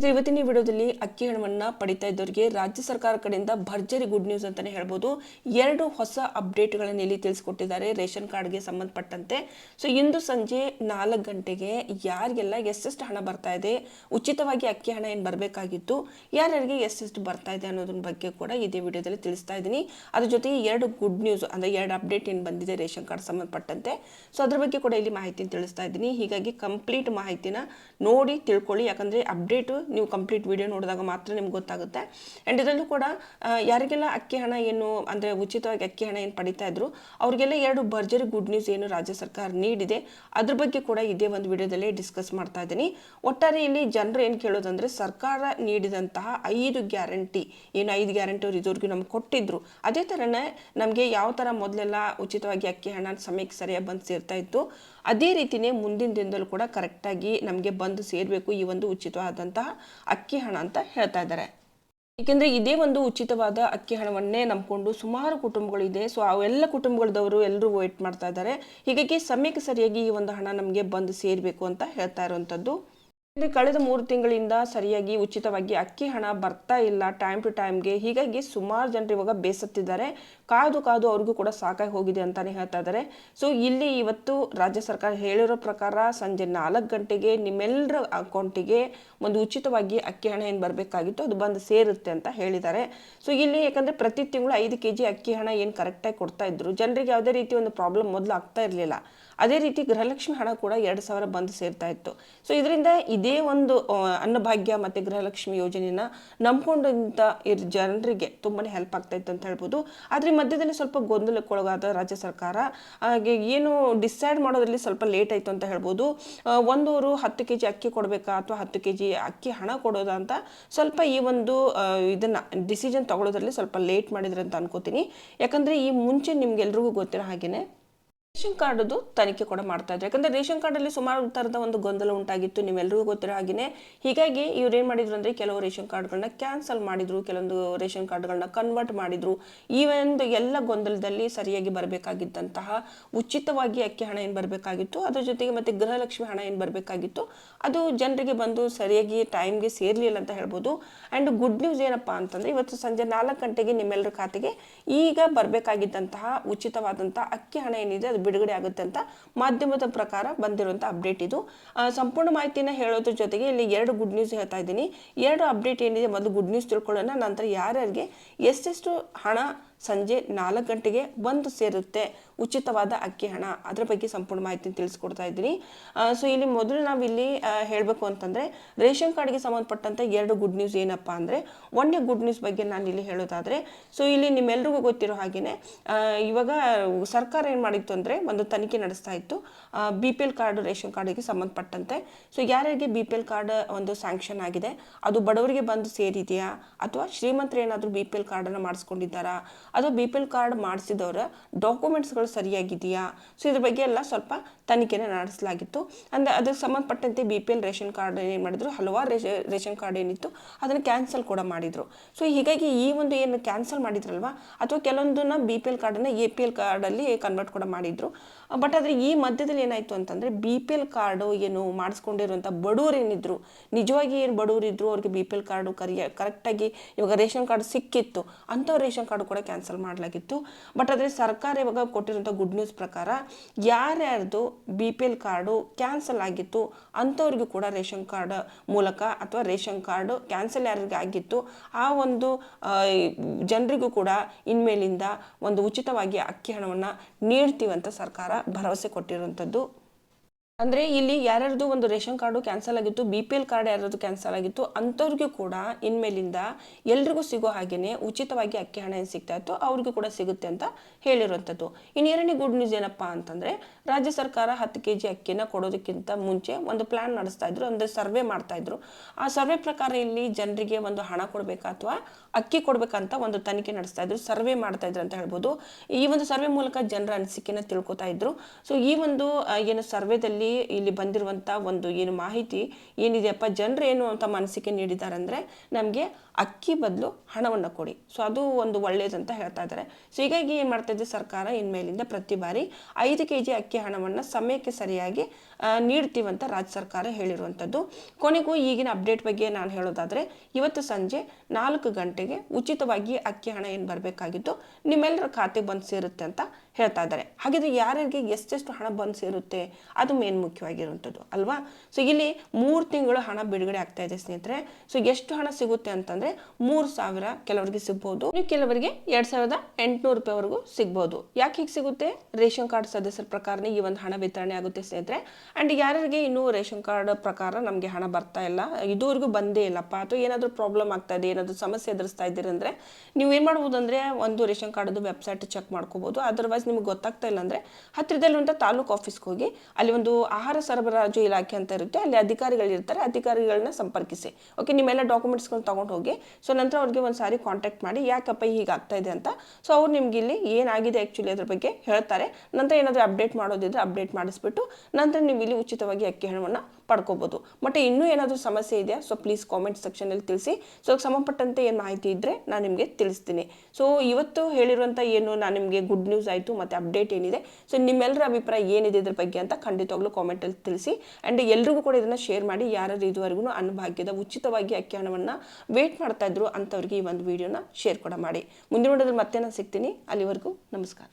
ಇವತ್ತಿನ ವಿಡಿಯೋದಲ್ಲಿ ಅಕ್ಕಿ ಹಣವನ್ನು ಪಡಿತಾ ಇದ್ದವರಿಗೆ ರಾಜ್ಯ ಸರ್ಕಾರ ಕಡೆಯಿಂದ ಭರ್ಜರಿ ಗುಡ್ ನ್ಯೂಸ್ ಅಂತಲೇ ಹೇಳ್ಬೋದು. ಎರಡು ಹೊಸ ಅಪ್ಡೇಟ್ಗಳನ್ನು ಇಲ್ಲಿ ತಿಳಿಸ್ಕೊಟ್ಟಿದ್ದಾರೆ ರೇಷನ್ ಕಾರ್ಡ್ಗೆ ಸಂಬಂಧಪಟ್ಟಂತೆ. ಸೊ ಇಂದು ಸಂಜೆ ನಾಲ್ಕು ಗಂಟೆಗೆ ಯಾರಿಗೆಲ್ಲ ಎಷ್ಟೆಷ್ಟು ಹಣ ಬರ್ತಾ ಇದೆ, ಉಚಿತವಾಗಿ ಅಕ್ಕಿ ಹಣ ಏನು ಬರಬೇಕಾಗಿತ್ತು, ಯಾರ್ಯಾರಿಗೆ ಎಷ್ಟೆಷ್ಟು ಬರ್ತಾ ಇದೆ ಅನ್ನೋದ್ರ ಬಗ್ಗೆ ಕೂಡ ಇದೇ ವಿಡಿಯೋದಲ್ಲಿ ತಿಳಿಸ್ತಾ ಇದ್ದೀನಿ. ಅದ್ರ ಜೊತೆಗೆ ಎರಡು ಗುಡ್ ನ್ಯೂಸ್ ಅಂದರೆ ಎರಡು ಅಪ್ಡೇಟ್ ಏನು ಬಂದಿದೆ ರೇಷನ್ ಕಾರ್ಡ್ ಸಂಬಂಧಪಟ್ಟಂತೆ. ಸೊ ಅದ್ರ ಬಗ್ಗೆ ಕೂಡ ಇಲ್ಲಿ ಮಾಹಿತಿನ ತಿಳಿಸ್ತಾ ಇದ್ದೀನಿ. ಹೀಗಾಗಿ ಕಂಪ್ಲೀಟ್ ಮಾಹಿತಿನ ನೋಡಿ ತಿಳ್ಕೊಳ್ಳಿ. ಯಾಕಂದರೆ ಅಪ್ಡೇಟು ನೀವು ಕಂಪ್ಲೀಟ್ ವಿಡಿಯೋ ನೋಡಿದಾಗ ಮಾತ್ರ ನಿಮ್ಗೆ ಗೊತ್ತಾಗುತ್ತೆ. ಆ್ಯಂಡ್ ಇದರಲ್ಲೂ ಕೂಡ ಯಾರಿಗೆಲ್ಲ ಅಕ್ಕಿ ಹಣ ಏನು, ಅಂದರೆ ಉಚಿತವಾಗಿ ಅಕ್ಕಿ ಹಣ ಏನು ಪಡಿತಾ ಇದ್ರು, ಅವರಿಗೆಲ್ಲ ಎರಡು ಭರ್ಜರಿ ಗುಡ್ ನ್ಯೂಸ್ ಏನು ರಾಜ್ಯ ಸರ್ಕಾರ ನೀಡಿದೆ. ಅದ್ರ ಬಗ್ಗೆ ಕೂಡ ಇದೇ ಒಂದು ವಿಡಿಯೋದಲ್ಲೇ ಡಿಸ್ಕಸ್ ಮಾಡ್ತಾ ಇದ್ದೀನಿ. ಒಟ್ಟಾರೆ ಇಲ್ಲಿ ಜನರು ಏನು ಕೇಳೋದಂದರೆ, ಸರ್ಕಾರ ನೀಡಿದಂತಹ ಐದು ಗ್ಯಾರಂಟಿ ಏನು ಐದು ಗ್ಯಾರಂಟಿ ಅವ್ರು ಇದುವರೆಗೂ ನಮ್ಗೆ ಕೊಟ್ಟಿದ್ರು. ಅದೇ ಥರನೇ ನಮಗೆ ಯಾವ ಥರ ಮೊದಲೆಲ್ಲ ಉಚಿತವಾಗಿ ಅಕ್ಕಿ ಹಣ ಸಮಯಕ್ಕೆ ಸರಿಯಾಗಿ ಬಂದು ಸೇರ್ತಾ ಇತ್ತು, ಅದೇ ರೀತಿನೇ ಮುಂದಿನ ದಿನದಲ್ಲೂ ಕೂಡ ಕರೆಕ್ಟಾಗಿ ನಮಗೆ ಬಂದು ಸೇರಬೇಕು ಈ ಒಂದು ಉಚಿತವಾದಂತಹ ಅಕ್ಕಿ ಹಣ ಅಂತ ಹೇಳ್ತಾ ಇದ್ದಾರೆ. ಏಕೆಂದರೆ ಇದೇ ಒಂದು ಉಚಿತವಾದ ಅಕ್ಕಿ ಹಣವನ್ನೇ ನಂಬಿಕೊಂಡು ಸುಮಾರು ಕುಟುಂಬಗಳಿದೆ ಸೊ ಅವೆಲ್ಲ ಕುಟುಂಬಗಳದವರು ಎಲ್ಲರೂ ವೇಟ್ ಮಾಡ್ತಾ ಇದ್ದಾರೆ. ಹೀಗಾಗಿ ಸಮಯಕ್ಕೆ ಸರಿಯಾಗಿ ಈ ಒಂದು ಹಣ ನಮಗೆ ಬಂದು ಸೇರಬೇಕು ಅಂತ ಹೇಳ್ತಾ ಇರುವಂಥದ್ದು. ಇಲ್ಲಿ ಕಳೆದ ಮೂರು ತಿಂಗಳಿಂದ ಸರಿಯಾಗಿ ಉಚಿತವಾಗಿ ಅಕ್ಕಿ ಹಣ ಬರ್ತಾ ಇಲ್ಲ. ಟೈಮ್ ಟು ಟೈಮ್ಗೆ ಹೀಗಾಗಿ ಸುಮಾರು ಜನರು ಇವಾಗ ಬೇಸತ್ತಿದ್ದಾರೆ. ಕಾದು ಕಾದು ಅವ್ರಿಗೂ ಕೂಡ ಸಾಕಾಗಿ ಹೋಗಿದೆ ಅಂತಾನೆ ಹೇಳ್ತಾ ಇದ್ದಾರೆ. ಸೊ ಇಲ್ಲಿ ಇವತ್ತು ರಾಜ್ಯ ಸರ್ಕಾರ ಹೇಳಿರೋ ಪ್ರಕಾರ ಸಂಜೆ ನಾಲ್ಕು ಗಂಟೆಗೆ ನಿಮ್ಮೆಲ್ಲರ ಅಕೌಂಟಿಗೆ ಒಂದು ಉಚಿತವಾಗಿ ಅಕ್ಕಿ ಹಣ ಏನು ಬರಬೇಕಾಗಿತ್ತು ಅದು ಬಂದು ಸೇರುತ್ತೆ ಅಂತ ಹೇಳಿದ್ದಾರೆ. ಸೊ ಇಲ್ಲಿ ಯಾಕಂದರೆ ಪ್ರತಿ ತಿಂಗಳು ಐದು ಕೆ ಜಿ ಅಕ್ಕಿ ಹಣ ಏನು ಕರೆಕ್ಟಾಗಿ ಕೊಡ್ತಾ ಇದ್ರು. ಜನರಿಗೆ ಯಾವುದೇ ರೀತಿ ಒಂದು ಪ್ರಾಬ್ಲಮ್ ಮೊದಲು ಆಗ್ತಾ ಇರಲಿಲ್ಲ. ಅದೇ ರೀತಿ ಗೃಹಲಕ್ಷ್ಮಿ ಹಣ ಕೂಡ ಎರಡು ಸಾವಿರ ಬಂದು ಸೇರ್ತಾ ಇತ್ತು. ಸೊ ಇದರಿಂದ ಇದೇ ಒಂದು ಅನ್ನಭಾಗ್ಯ ಮತ್ತು ಗೃಹಲಕ್ಷ್ಮಿ ಯೋಜನೆಯನ್ನ ನಂಬ್ಕೊಂಡಂಥ ಇರ್, ಜನರಿಗೆ ತುಂಬಾ ಹೆಲ್ಪ್ ಆಗ್ತಾ ಇತ್ತು ಅಂತ ಹೇಳ್ಬೋದು. ಆದರೆ ಮಧ್ಯದಲ್ಲಿ ಸ್ವಲ್ಪ ಗೊಂದಲಕ್ಕೊಳಗಾದ ರಾಜ್ಯ ಸರ್ಕಾರ, ಹಾಗೆ ಏನು ಡಿಸೈಡ್ ಮಾಡೋದ್ರಲ್ಲಿ ಸ್ವಲ್ಪ ಲೇಟ್ ಆಯಿತು ಅಂತ ಹೇಳ್ಬೋದು. ಒಂದೂರು ಹತ್ತು ಕೆ ಜಿ ಅಕ್ಕಿ ಕೊಡಬೇಕಾ ಅಥವಾ ಹತ್ತು ಕೆ ಜಿ ಅಕ್ಕಿ ಹಣ ಕೊಡೋದಾ ಅಂತ ಸ್ವಲ್ಪ ಈ ಒಂದು ಇದನ್ನು ಡಿಸಿಷನ್ ತಗೊಳ್ಳೋದ್ರಲ್ಲಿ ಸ್ವಲ್ಪ ಲೇಟ್ ಮಾಡಿದ್ರು ಅಂತ ಅನ್ಕೋತೀನಿ. ಯಾಕಂದರೆ ಈ ಮುಂಚೆ ನಿಮ್ಗೆಲ್ರಿಗೂ ಗೊತ್ತಿರೋ ಹಾಗೇನೆ ರೇಷನ್ ಕಾರ್ಡದು ತನಿಖೆ ಕೂಡ ಮಾಡ್ತಾ ಇದ್ರು. ಯಾಕಂದ್ರೆ ರೇಷನ್ ಕಾರ್ಡಲ್ಲಿ ಸುಮಾರು ಥರದ ಒಂದು ಗೊಂದಲ ಉಂಟಾಗಿತ್ತು ನೀವೆಲ್ಲರಿಗೂ ಗೊತ್ತಿರೋ ಹಾಗೆಯೇ ಹೀಗಾಗಿ ಇವ್ರು ಏನು ಮಾಡಿದ್ರು ಅಂದರೆ ಕೆಲವು ರೇಷನ್ ಕಾರ್ಡ್ಗಳನ್ನ ಕ್ಯಾನ್ಸಲ್ ಮಾಡಿದ್ರು, ಕೆಲವೊಂದು ರೇಷನ್ ಕಾರ್ಡ್ಗಳನ್ನ ಕನ್ವರ್ಟ್ ಮಾಡಿದ್ರು. ಈ ಒಂದು ಎಲ್ಲ ಗೊಂದಲದಲ್ಲಿ ಸರಿಯಾಗಿ ಬರಬೇಕಾಗಿದ್ದಂತಹ, ಉಚಿತವಾಗಿ ಅಕ್ಕಿ ಹಣ ಏನು ಬರಬೇಕಾಗಿತ್ತು, ಅದ್ರ ಜೊತೆಗೆ ಮತ್ತೆ ಗೃಹಲಕ್ಷ್ಮಿ ಹಣ ಏನು ಬರಬೇಕಾಗಿತ್ತು, ಅದು ಜನರಿಗೆ ಬಂದು ಸರಿಯಾಗಿ ಟೈಮ್ಗೆ ಸೇರಲಿಲ್ಲ ಅಂತ ಹೇಳ್ಬೋದು. ಆ್ಯಂಡ್ ಗುಡ್ ನ್ಯೂಸ್ ಏನಪ್ಪ ಅಂತಂದರೆ, ಇವತ್ತು ಸಂಜೆ ನಾಲ್ಕು ಗಂಟೆಗೆ ನಿಮ್ಮೆಲ್ಲರ ಖಾತೆಗೆ ಈಗ ಬರಬೇಕಾಗಿದ್ದಂತಹ ಉಚಿತವಾದಂಥ ಅಕ್ಕಿ ಹಣ ಏನಿದೆ, ಅದು ಬಿಡುಗಡೆ ಆಗುತ್ತೆ ಅಂತ ಮಾಧ್ಯಮದ ಪ್ರಕಾರ ಬಂದಿರುವಂಥ ಅಪ್ಡೇಟ್ ಇದು. ಸಂಪೂರ್ಣ ಮಾಹಿತಿನ ಹೇಳೋದ್ರ ಜೊತೆಗೆ ಇಲ್ಲಿ ಎರಡು ಗುಡ್ ನ್ಯೂಸ್ ಹೇಳ್ತಾ ಇದ್ದೀನಿ. ಎರಡು ಅಪ್ಡೇಟ್ ಏನಿದೆ ಮೊದಲು ಗುಡ್ ನ್ಯೂಸ್ ತಿಳ್ಕೊಳ್ಳೋಣ, ನಂತರ ಯಾರ್ಯಾರಿಗೆ ಎಷ್ಟೆಷ್ಟು ಹಣ ಸಂಜೆ ನಾಲ್ಕು ಗಂಟೆಗೆ ಬಂದು ಸೇರುತ್ತೆ. ಉಚಿತವಾದ ಅಕ್ಕಿ ಹಣ. ಅದರ ಬಗ್ಗೆ ಸಂಪೂರ್ಣ ಮಾಹಿತಿ ತಿಳಿಸ್ಕೊಡ್ತಾ ಇದ್ದೀನಿ. ಸೊ ಇಲ್ಲಿ ಮೊದಲು ನಾವಿಲ್ಲಿ ಹೇಳಬೇಕು ಅಂತಂದರೆ, ರೇಷನ್ ಕಾರ್ಡ್ಗೆ ಸಂಬಂಧಪಟ್ಟಂತೆ ಎರಡು ಗುಡ್ ನ್ಯೂಸ್ ಏನಪ್ಪ ಅಂದರೆ, ಒಂದೇ ಗುಡ್ ನ್ಯೂಸ್ ಬಗ್ಗೆ ನಾನು ಇಲ್ಲಿ ಹೇಳೋದಾದರೆ ಸೊ ಇಲ್ಲಿ ನಿಮ್ಮೆಲ್ರಿಗೂ ಗೊತ್ತಿರೋ ಹಾಗೆಯೇ ಇವಾಗ ಸರ್ಕಾರ ಏನು ಮಾಡಿತ್ತು ಅಂದರೆ, ಒಂದು ತನಿಖೆ ನಡೆಸ್ತಾ ಇತ್ತು. B P L card, ration ಕಾರ್ಡಿಗೆ ಸಂಬಂಧಪಟ್ಟಂತೆ. ಸೊ ಯಾರ್ಯಾರಿಗೆ ಬಿ ಪಿ ಎಲ್ ಕಾರ್ಡ್ ಒಂದು ಸ್ಯಾಂಕ್ಷನ್ ಆಗಿದೆ? ಅದು ಬಡವರಿಗೆ ಬಂದು ಸೇರಿದೆಯಾ? ಅಥವಾ ಶ್ರೀಮಂತರು ಏನಾದರೂ ಬಿ ಪಿ ಎಲ್ ಕಾರ್ಡನ್ನು ಮಾಡಿಸ್ಕೊಂಡಿದ್ದಾರಾ? ಅಥವಾ ಬಿ ಪಿ ಎಲ್ ಕಾರ್ಡ್ ಮಾಡಿಸಿದವರ ಡಾಕ್ಯುಮೆಂಟ್ಸ್ಗಳು ಸರಿಯಾಗಿದೆಯಾ? ಸೊ ಇದ್ರ ಬಗ್ಗೆ ಎಲ್ಲ ಸ್ವಲ್ಪ ತನಿಖೆನ ನಡೆಸಲಾಗಿತ್ತು. ಅಂದರೆ ಅದಕ್ಕೆ ಸಂಬಂಧಪಟ್ಟಂತೆ B P L ration card ಏನು ಮಾಡಿದ್ರು, ಹಲವಾರು ರೇಷ, ರೇಷನ್ ಕಾರ್ಡ್ ಏನಿತ್ತು, ಅದನ್ನು ಕ್ಯಾನ್ಸಲ್ ಕೂಡ ಮಾಡಿದರು. ಸೊ ಹೀಗಾಗಿ ಈ ಒಂದು ಏನು ಕ್ಯಾನ್ಸಲ್ ಮಾಡಿದ್ರಲ್ವ? ಅಥವಾ ಕೆಲವೊಂದನ್ನ ಬಿ ಪಿ ಎಲ್ ಕಾರ್ಡನ್ನು ಎ ಪಿ ಎಲ್ ಕಾರ್ಡಲ್ಲಿ ಕನ್ವರ್ಟ್ ಕೂಡ ಮಾಡಿದರು. ಬಟ್ ಆದರೆ ಈ ಮಧ್ಯದಲ್ಲಿ ಏನಾಯಿತು ಅಂತಂದರೆ ಬಿ ಪಿ ಎಲ್ ಕಾರ್ಡು ಏನು ಮಾಡಿಸ್ಕೊಂಡಿರುವಂಥ ಬಡವರು ಏನಿದ್ರು, ನಿಜವಾಗಿ ಏನು ಬಡವರು ಇದ್ರು, ಅವ್ರಿಗೆ ಬಿ ಪಿ ಎಲ್ ಕಾರ್ಡು ಕರಿಯ ಕರೆಕ್ಟಾಗಿ ಇವಾಗ ರೇಷನ್ ಕಾರ್ಡ್ ಸಿಕ್ಕಿತ್ತು, ಅಂಥವ್ರು ರೇಷನ್ ಕಾರ್ಡು ಕೂಡ ಕ್ಯಾನ್ಸಲ್ ಮಾಡಲಾಗಿತ್ತು. ಬಟ್ ಆದರೆ ಸರ್ಕಾರ ಇವಾಗ ಕೊಟ್ಟಿರುವಂಥ ಗುಡ್ ನ್ಯೂಸ್ ಪ್ರಕಾರ ಯಾರ್ಯಾರ್ದು B P L card cancel ಆಗಿತ್ತು ಅಂಥವ್ರಿಗೂ ಕೂಡ ರೇಷನ್ ಕಾರ್ಡ್ ಮೂಲಕ ಅಥವಾ ರೇಷನ್ ಕಾರ್ಡು ಕ್ಯಾನ್ಸಲ್ ಯಾರಿಗೆ ಆಗಿತ್ತು, ಆ ಒಂದು ಜನರಿಗೂ ಕೂಡ ಇನ್ಮೇಲಿಂದ ಒಂದು ಉಚಿತವಾಗಿ ಅಕ್ಕಿ ಹಣವನ್ನು ನೀಡ್ತೀವಂತ ಸರ್ಕಾರ ಭರವಸೆ ಕೊಟ್ಟಿರುವಂಥದ್ದು ಅಂದರೆ ಇಲ್ಲಿ ಯಾರ್ಯಾರ್ದು ಒಂದು ರೇಷನ್ ಕಾರ್ಡು ಕ್ಯಾನ್ಸಲ್ ಆಗಿತ್ತು, ಬಿ ಪಿ ಎಲ್ ಕಾರ್ಡ್ ಯಾರ್ಯಾರ್ದು ಕ್ಯಾನ್ಸಲ್ ಆಗಿತ್ತು, ಅಂಥವ್ರಿಗೂ ಕೂಡ ಇನ್ಮೇಲಿಂದ ಎಲ್ರಿಗೂ ಸಿಗೋ ಹಾಗೇನೆ ಉಚಿತವಾಗಿ ಅಕ್ಕಿ ಹಣ ಏನು ಸಿಗ್ತಾ ಇತ್ತು, ಅವ್ರಿಗೂ ಕೂಡ ಸಿಗುತ್ತೆ ಅಂತ ಹೇಳಿರುವಂಥದ್ದು. ಎರಡನೇ ಗುಡ್ ನ್ಯೂಸ್ ಏನಪ್ಪ ಅಂತಂದರೆ, ರಾಜ್ಯ ಸರ್ಕಾರ ಹತ್ತು ಕೆ ಜಿ ಅಕ್ಕಿನ ಕೊಡೋದಕ್ಕಿಂತ ಮುಂಚೆ ಒಂದು ಪ್ಲ್ಯಾನ್ ನಡೆಸ್ತಾ ಇದ್ರು, ಒಂದು ಸರ್ವೆ ಮಾಡ್ತಾ ಇದ್ರು. ಆ ಸರ್ವೆ ಪ್ರಕಾರ ಇಲ್ಲಿ ಜನರಿಗೆ ಒಂದು ಹಣ ಕೊಡಬೇಕಾ ಅಥವಾ ಅಕ್ಕಿ ಕೊಡಬೇಕಂತ ಒಂದು ತನಿಖೆ ನಡೆಸ್ತಾ ಇದ್ರು, ಸರ್ವೆ ಮಾಡ್ತಾ ಇದ್ರು ಅಂತ ಹೇಳ್ಬೋದು. ಈ ಒಂದು ಸರ್ವೆ ಮೂಲಕ ಜನರ ಅನಿಸಿಕೆನ ತಿಳ್ಕೊತಾ ಇದ್ರು. ಸೊ ಈ ಒಂದು ಏನು ಸರ್ವೆದಲ್ಲಿ ಇಲ್ಲಿ ಬಂದಿರುವಂಥ ಒಂದು ಏನು ಮಾಹಿತಿ ಏನಿದೆಯಪ್ಪ, ಜನರು ಏನು ಅಂತ ಅನಿಸಿಕೆ ನೀಡಿದ್ದಾರೆ ಅಂದರೆ ನಮಗೆ ಅಕ್ಕಿ ಬದಲು ಹಣವನ್ನು ಕೊಡಿ. ಸೊ ಅದು ಒಂದು ಒಳ್ಳೆಯದಂತ ಹೇಳ್ತಾ ಇದ್ದಾರೆ. ಸೊ ಹೀಗಾಗಿ ಏನು ಮಾಡ್ತಾ ಇದೆ ಸರ್ಕಾರ ಇನ್ಮೇಲಿಂದ ಪ್ರತಿ ಬಾರಿ ಐದು ಕೆ ಜಿ ಅಕ್ಕಿ ಹಣವನ್ನು ಸಮಯಕ್ಕೆ ಸರಿಯಾಗಿ ನೀಡ್ತೀವಂತ ರಾಜ್ಯ ಸರ್ಕಾರ ಹೇಳಿರುವಂಥದ್ದು. ಕೊನೆಗೂ ಈಗಿನ ಅಪ್ಡೇಟ್ ಬಗ್ಗೆ ನಾನು ಹೇಳೋದಾದರೆ, ಇವತ್ತು ಸಂಜೆ ನಾಲ್ಕು ಗಂಟೆಗೆ ಉಚಿತವಾಗಿ ಅಕ್ಕಿ ಹಣ ಏನು ಬರಬೇಕಾಗಿತ್ತು ನಿಮ್ಮೆಲ್ಲರ ಖಾತೆಗೆ ಬಂದು ಸೇರುತ್ತೆ ಅಂತ ಹೇಳ್ತಾ ಇದ್ದಾರೆ. ಹಾಗಿದ್ರೆ ಯಾರ್ಯಾರಿಗೆ ಎಷ್ಟೆಷ್ಟು ಹಣ ಬಂದು ಸೇರುತ್ತೆ, ಅದು ಮೇನ್ ಮುಖ್ಯವಾಗಿರುವಂಥದ್ದು, ಅಲ್ವಾ? ಸೊ ಇಲ್ಲಿ ಮೂರು ತಿಂಗಳು ಹಣ ಬಿಡುಗಡೆ ಆಗ್ತಾ ಇದೆ ಸ್ನೇಹಿತರೆ. ಸೊ ಎಷ್ಟು ಹಣ ಸಿಗುತ್ತೆ ಅಂತಂದ್ರೆ, ಮೂರು ಸಾವಿರ ಕೆಲವರಿಗೆ ಸಿಗ್ಬೋದು. ಕೆಲವರಿಗೆ ಎರಡ್ ಸಾವಿರದ ಎಂಟುನೂರು ರೂಪಾಯಿವರೆಗೂ ಸಿಗ್ಬೋದು. ಯಾಕೆ ಹೀಗೆ ಸಿಗುತ್ತೆ? ರೇಷನ್ ಕಾರ್ಡ್ ಸದಸ್ಯರ ಪ್ರಕಾರನೇ ಈ ಒಂದು ಹಣ ವಿತರಣೆ ಆಗುತ್ತೆ ಸ್ನೇಹಿತರೆ. ಅಂಡ್ ಯಾರ್ಯಾರಿಗೆ ಇನ್ನೂ ರೇಷನ್ ಕಾರ್ಡ್ ಪ್ರಕಾರ ನಮಗೆ ಹಣ ಬರ್ತಾ ಇಲ್ಲ. ಇದುವರೆಗೂ ಬಂದೇ ಇಲ್ಲಪ್ಪ. ಅಥವಾ ಏನಾದರೂ ಪ್ರಾಬ್ಲಮ್ ಆಗ್ತಾ ಇದೆ, ಏನಾದರೂ ಸಮಸ್ಯೆ ಎದುರಿಸ್ತಾ ಇದ್ದೀರಿ ಅಂದರೆ ನೀವು ಏನು ಮಾಡ್ಬೋದು ಅಂದರೆ ಒಂದು ರೇಷನ್ ಕಾರ್ಡ್ದು ವೆಬ್ಸೈಟ್ ಚೆಕ್ ಮಾಡ್ಕೋಬೋದು. ಅದರ್ವೈಸ್ ನಿಮ್ಗೆ ಗೊತ್ತಾಗ್ತಾ ಇಲ್ಲ ಅಂದರೆ ಹತ್ತಿರದಲ್ಲಿರುವಂಥ ತಾಲೂಕು ಆಫೀಸ್ಗೆ ಹೋಗಿ ಅಲ್ಲಿ ಒಂದು ಆಹಾರ ಸರಬರಾಜು ಇಲಾಖೆ ಅಂತ ಇರುತ್ತೆ. ಅಲ್ಲಿ ಅಧಿಕಾರಿಗಳಿರ್ತಾರೆ ಅಧಿಕಾರಿಗಳನ್ನ ಸಂಪರ್ಕಿಸಿ. ಓಕೆ ನಿಮ್ಮೆಲ್ಲ ಡಾಕ್ಯುಮೆಂಟ್ಸ್ಗಳನ್ನ ತೊಗೊಂಡು ಹೋಗಿ ಸೊ ನಂತರ ಅವ್ರಿಗೆ ಒಂದು ಸಾರಿ ಕಾಂಟ್ಯಾಕ್ಟ್ ಮಾಡಿ, ಯಾಕಪ್ಪ ಹೀಗೆ ಇದೆ ಅಂತ. ಸೊ ಅವ್ರು ನಿಮ್ಗೆ ಇಲ್ಲಿ ಏನಾಗಿದೆ ಆ್ಯಕ್ಚುಲಿ ಅದ್ರ ಬಗ್ಗೆ ಹೇಳ್ತಾರೆ. ನಂತರ ಏನಾದರೂ ಅಪ್ಡೇಟ್ ಮಾಡೋದಿದ್ರೆ ಅಪ್ಡೇಟ್ ಮಾಡಿಸ್ಬಿಟ್ಟು, ನಂತರ ನೀವು ಇಲ್ಲಿ ಉಚಿತವಾಗಿ ಅಕ್ಕಿ ಹಣವನ್ನು ಪಡ್ಕೋಬೋದು. ಮತ್ತು ಇನ್ನೂ ಏನಾದರೂ ಸಮಸ್ಯೆ ಇದೆಯಾ? ಸೊ ಪ್ಲೀಸ್ ಕಾಮೆಂಟ್ ಸೆಕ್ಷನಲ್ಲಿ ತಿಳಿಸಿ. ಸೊ ಅದಕ್ಕೆ ಸಂಬಂಧಪಟ್ಟಂತೆ ಏನು ಮಾಹಿತಿ ಇದ್ದರೆ ನಾನು ನಿಮಗೆ ತಿಳಿಸ್ತೀನಿ. ಸೊ ಇವತ್ತು ಹೇಳಿರುವಂಥ ಏನು, ನಾನು ನಿಮಗೆ ಗುಡ್ ನ್ಯೂಸ್ ಆಯಿತು, ಮತ್ತು ಅಪ್ಡೇಟ್ ಏನಿದೆ? ಸೊ ನಿಮ್ಮೆಲ್ಲರ ಅಭಿಪ್ರಾಯ ಏನಿದೆ ಇದ್ರ ಬಗ್ಗೆ ಅಂತ ಖಂಡಿತವಾಗ್ಲೂ ಕಾಮೆಂಟಲ್ಲಿ ತಿಳಿಸಿ. ಆ್ಯಂಡ್ ಎಲ್ರಿಗೂ ಕೂಡ ಇದನ್ನು ಶೇರ್ ಮಾಡಿ ಯಾರು ಇದುವರೆಗೂ ಅನುಭಾಗ್ಯದ ಉಚಿತವಾಗಿ ಅಕ್ಕಿ ಹಣವನ್ನು ವೇಟ್ ಮಾಡ್ತಾ ಇದ್ರು ಅಂಥವ್ರಿಗೆ ಈ ಒಂದು ವಿಡಿಯೋನ ಶೇರ್ ಕೂಡ ಮಾಡಿ. ಮುಂದಿನ ನೋಡೋದ್ರಲ್ಲಿ ಮತ್ತೆ ನಾನು ಸಿಗ್ತೀನಿ. ಅಲ್ಲಿವರೆಗೂ ನಮಸ್ಕಾರ.